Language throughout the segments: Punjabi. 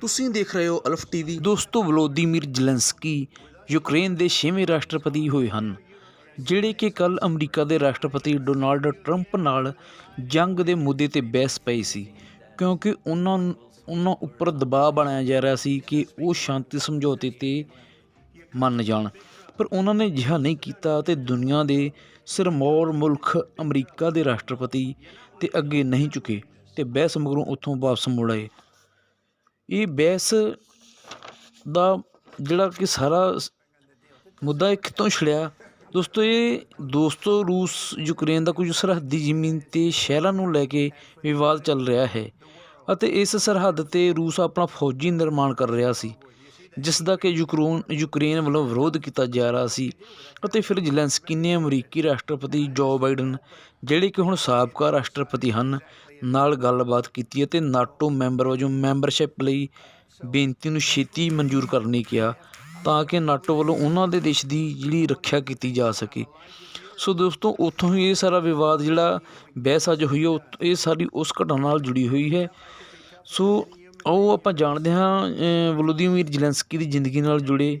ਤੁਸੀਂ ਦੇਖ ਰਹੇ ਹੋ ਅਲਫ ਟੀਵੀ। ਦੋਸਤੋ, ਵਲੋਦੀਮੀਰ ਜ਼ੈਲੈਂਸਕੀ ਯੂਕਰੇਨ ਦੇ ਛੇਵੇਂ ਰਾਸ਼ਟਰਪਤੀ ਹੋਏ ਹਨ, ਜਿਹੜੇ ਕਿ ਕੱਲ ਅਮਰੀਕਾ ਦੇ ਰਾਸ਼ਟਰਪਤੀ ਡੋਨਾਲਡ ਟਰੰਪ ਨਾਲ ਜੰਗ ਦੇ ਮੁੱਦੇ ਤੇ ਬਹਿਸ ਪਈ ਸੀ, ਕਿਉਂਕਿ ਉਹਨਾਂ ਉਹਨਾਂ ਉੱਪਰ ਦਬਾਅ ਬਣਾਇਆ ਜਾ ਰਿਹਾ ਸੀ ਕਿ ਉਹ ਸ਼ਾਂਤੀ ਸਮਝੌਤੇ ਤੇ ਮੰਨ ਜਾਣ। ਪਰ ਉਹਨਾਂ ਨੇ ਅਜਿਹਾ ਨਹੀਂ ਕੀਤਾ ਤੇ ਦੁਨੀਆ ਦੇ ਸਿਰਮੌਰ ਮੁਲਕ ਅਮਰੀਕਾ ਦੇ ਰਾਸ਼ਟਰਪਤੀ ਤੇ ਅੱਗੇ ਨਹੀਂ ਝੁਕੇ ਤੇ ਬਹਿਸ ਮਗਰੋਂ ਉੱਥੋਂ ਵਾਪਸ ਮੁੜ ਆਏ। ਇਹ ਬਹਿਸ ਦਾ ਜਿਹੜਾ ਕਿ ਸਾਰਾ ਮੁੱਦਾ ਇਹ ਕਿੱਥੋਂ ਛਿੜਿਆ। ਦੋਸਤੋ, ਇਹ ਦੋਸਤੋ ਰੂਸ ਯੂਕਰੇਨ ਦਾ ਕੁਝ ਸਰਹੱਦੀ ਜ਼ਮੀਨ ਤੇ ਸ਼ਹਿਰਾਂ ਨੂੰ ਲੈ ਕੇ ਵਿਵਾਦ ਚੱਲ ਰਿਹਾ ਹੈ ਅਤੇ ਇਸ ਸਰਹੱਦ ਤੇ ਰੂਸ ਆਪਣਾ ਫੌਜੀ ਨਿਰਮਾਣ ਕਰ ਰਿਹਾ ਸੀ। ਜਿਸ ਦਾ ਕਿ ਯੂਕਰੋਨ, ਯੂਕਰੇਨ ਵੱਲੋਂ ਵਿਰੋਧ ਕੀਤਾ ਜਾ ਰਿਹਾ ਸੀ ਅਤੇ ਫਿਰ ਜ਼ੈਲੈਂਸਕੀ ਨੇ ਅਮਰੀਕੀ ਰਾਸ਼ਟਰਪਤੀ ਜੋ ਬਾਈਡਨ, ਜਿਹੜੇ ਕਿ ਹੁਣ ਸਾਬਕਾ ਰਾਸ਼ਟਰਪਤੀ ਹਨ, ਨਾਲ ਗੱਲਬਾਤ ਕੀਤੀ ਅਤੇ ਨਾਟੋ ਮੈਂਬਰ ਵਜੋਂ ਮੈਂਬਰਸ਼ਿਪ ਲਈ ਬੇਨਤੀ ਨੂੰ ਛੇਤੀ ਮਨਜ਼ੂਰ ਕਰਨ ਲਈ ਕਿਹਾ ਤਾਂ ਕਿ ਨਾਟੋ ਵੱਲੋਂ ਉਹਨਾਂ ਦੇ ਦੇਸ਼ ਦੀ ਜਿਹੜੀ ਰੱਖਿਆ ਕੀਤੀ ਜਾ ਸਕੇ। ਸੋ ਦੋਸਤੋ, ਉੱਥੋਂ ਹੀ ਇਹ ਸਾਰਾ ਵਿਵਾਦ ਜਿਹੜਾ ਬਹਿਸ ਅੱਜ ਹੋਈ ਹੈ, ਉਹ- ਇਹ ਸਾਰੀ ਉਸ ਘਟਨਾ ਨਾਲ ਜੁੜੀ ਹੋਈ ਹੈ। ਸੋ ਆਓ ਆਪਾਂ ਜਾਣਦੇ ਹਾਂ ਅ, ਵਲੋਦੀਮੀਰ ਜ਼ੈਲੈਂਸਕੀ ਦੀ ਜ਼ਿੰਦਗੀ ਨਾਲ ਜੁੜੇ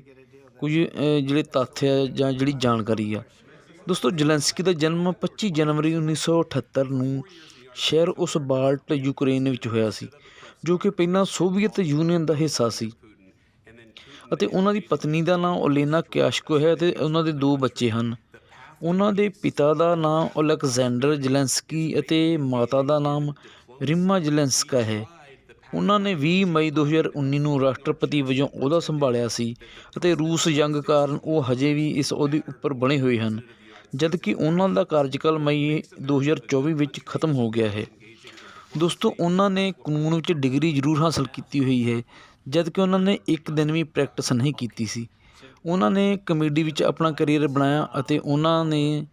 ਕੁਝ ਜਿਹੜੇ ਤੱਥ ਆ ਜਾਂ ਜਿਹੜੀ ਜਾਣਕਾਰੀ ਆ। ਦੋਸਤੋ ਜ਼ੈਲੈਂਸਕੀ ਦਾ ਜਨਮ 25 ਜਨਵਰੀ 1978 ਨੂੰ ਸ਼ਹਿਰ ਉਸ ਬਾਲਟ ਯੂਕਰੇਨ ਵਿੱਚ ਹੋਇਆ ਸੀ ਜੋ ਕਿ ਪਹਿਲਾਂ ਸੋਵੀਅਤ ਯੂਨੀਅਨ ਦਾ ਹਿੱਸਾ ਸੀ। ਅਤੇ ਉਹਨਾਂ ਦੀ ਪਤਨੀ ਦਾ ਨਾਮ ਓਲੇਨਾ ਕਿਆਸ਼ਕੋ ਹੈ ਅਤੇ ਉਹਨਾਂ ਦੇ ਦੋ ਬੱਚੇ ਹਨ। ਉਹਨਾਂ ਦੇ ਪਿਤਾ ਦਾ ਨਾਮ ਅਲੈਗਜ਼ੈਂਡਰ ਜ਼ੈਲੈਂਸਕੀ ਅਤੇ ਮਾਤਾ ਦਾ ਨਾਮ ਰਿਮਾ ਜ਼ੈਲੈਂਸਕਾ ਹੈ। ਉਹਨਾਂ ਨੇ 20 ਮਈ 2019 ਨੂੰ ਰਾਸ਼ਟਰਪਤੀ ਵਜੋਂ ਅਹੁਦਾ ਸੰਭਾਲਿਆ ਸੀ ਅਤੇ ਰੂਸ ਜੰਗ ਕਾਰਨ ਉਹ ਹਜੇ ਵੀ ਇਸ ਅਹੁਦੇ ਉੱਪਰ ਬਣੇ ਹੋਏ ਹਨ, ਜਦਕਿ ਉਹਨਾਂ ਦਾ ਕਾਰਜਕਾਲ ਮਈ 2024 ਵਿੱਚ ਖਤਮ ਹੋ ਗਿਆ ਹੈ। ਦੋਸਤੋ, ਉਹਨਾਂ ਨੇ ਕਾਨੂੰਨ ਵਿੱਚ ਡਿਗਰੀ ਜ਼ਰੂਰ ਹਾਸਲ ਕੀਤੀ ਹੋਈ ਹੈ, ਜਦਕਿ ਉਹਨਾਂ ਨੇ ਇੱਕ ਦਿਨ ਵੀ ਪ੍ਰੈਕਟਿਸ ਨਹੀਂ ਕੀਤੀ ਸੀ। ਉਹਨਾਂ ਨੇ ਕਮੇਡੀ ਵਿੱਚ ਆਪਣਾ ਕੈਰੀਅਰ ਬਣਾਇਆ ਅਤੇ ਉਹਨਾਂ ਨੇ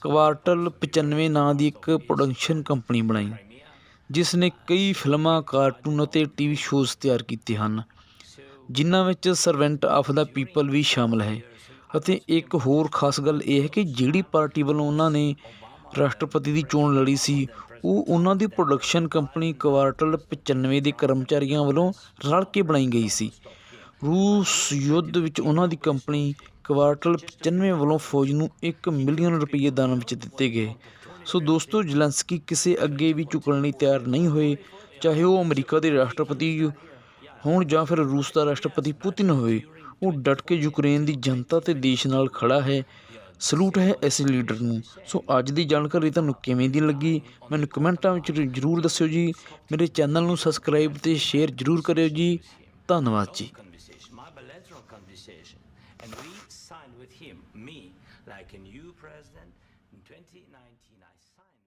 ਕੁਆਰਟਲ 95 ਨਾਂ ਦੀ ਇੱਕ ਪ੍ਰੋਡਕਸ਼ਨ ਕੰਪਨੀ ਬਣਾਈ। ਜਿਸ ਨੇ ਕਈ ਫਿਲਮਾਂ, ਕਾਰਟੂਨ ਅਤੇ ਟੀਵੀ ਸ਼ੋਜ਼ ਤਿਆਰ ਕੀਤੇ ਹਨ, ਜਿਨ੍ਹਾਂ ਵਿੱਚ ਸਰਵੈਂਟ ਆਫ ਦਾ ਪੀਪਲ ਵੀ ਸ਼ਾਮਲ ਹੈ। ਅਤੇ ਇੱਕ ਹੋਰ ਖਾਸ ਗੱਲ ਇਹ ਹੈ ਕਿ ਜਿਹੜੀ ਪਾਰਟੀ ਵੱਲੋਂ ਉਹਨਾਂ ਨੇ ਰਾਸ਼ਟਰਪਤੀ ਦੀ ਚੋਣ ਲੜੀ ਸੀ, ਉਹ ਉਹਨਾਂ ਦੀ ਪ੍ਰੋਡਕਸ਼ਨ ਕੰਪਨੀ ਕੁਆਰਟਲ 95 ਦੇ ਕਰਮਚਾਰੀਆਂ ਵੱਲੋਂ ਰਲ ਕੇ ਬਣਾਈ ਗਈ ਸੀ। ਰੂਸ ਯੁੱਧ ਵਿੱਚ ਉਹਨਾਂ ਦੀ ਕੰਪਨੀ ਕੁਆਰਟਲ 95 ਵੱਲੋਂ ਫੌਜ ਨੂੰ 1 ਮਿਲੀਅਨ ਰੁਪਏ ਦਾਨ ਵਿੱਚ ਦਿੱਤੇ ਗਏ। ਸੋ ਦੋਸਤੋ ਜਲੰਸਕੀ ਕਿਸੇ ਅੱਗੇ ਵੀ ਝੁਕਣ ਲਈ ਤਿਆਰ ਨਹੀਂ ਹੋਏ ਚਾਹੇ ਉਹ ਅਮਰੀਕਾ ਦੇ ਰਾਸ਼ਟਰਪਤੀ ਹੋਣ ਜਾਂ ਫਿਰ ਰੂਸ ਦਾ ਰਾਸ਼ਟਰਪਤੀ ਪੁਤਿਨ ਹੋਵੇ ਉਹ ਡਟ ਕੇ ਯੂਕਰੇਨ ਦੀ ਜਨਤਾ ਤੇ ਦੇਸ਼ ਨਾਲ ਖੜਾ ਹੈ ਸਲੂਟ ਹੈ ਇਸ ਲੀਡਰ ਨੂੰ। ਸੋ ਅੱਜ ਦੀ ਜਾਣਕਾਰੀ ਤੁਹਾਨੂੰ ਕਿਵੇਂ ਦੀ ਲੱਗੀ ਮੈਨੂੰ ਕਮੈਂਟਾਂ ਵਿੱਚ ਜ਼ਰੂਰ ਦੱਸਿਓ ਜੀ। ਮੇਰੇ ਚੈਨਲ ਨੂੰ ਸਬਸਕ੍ਰਾਈਬ ਤੇ ਸ਼ੇਅਰ ਜ਼ਰੂਰ ਕਰਿਓ ਜੀ। ਧੰਨਵਾਦ ਜੀ। And we signed with him, me, like a new president in 2019. I signed.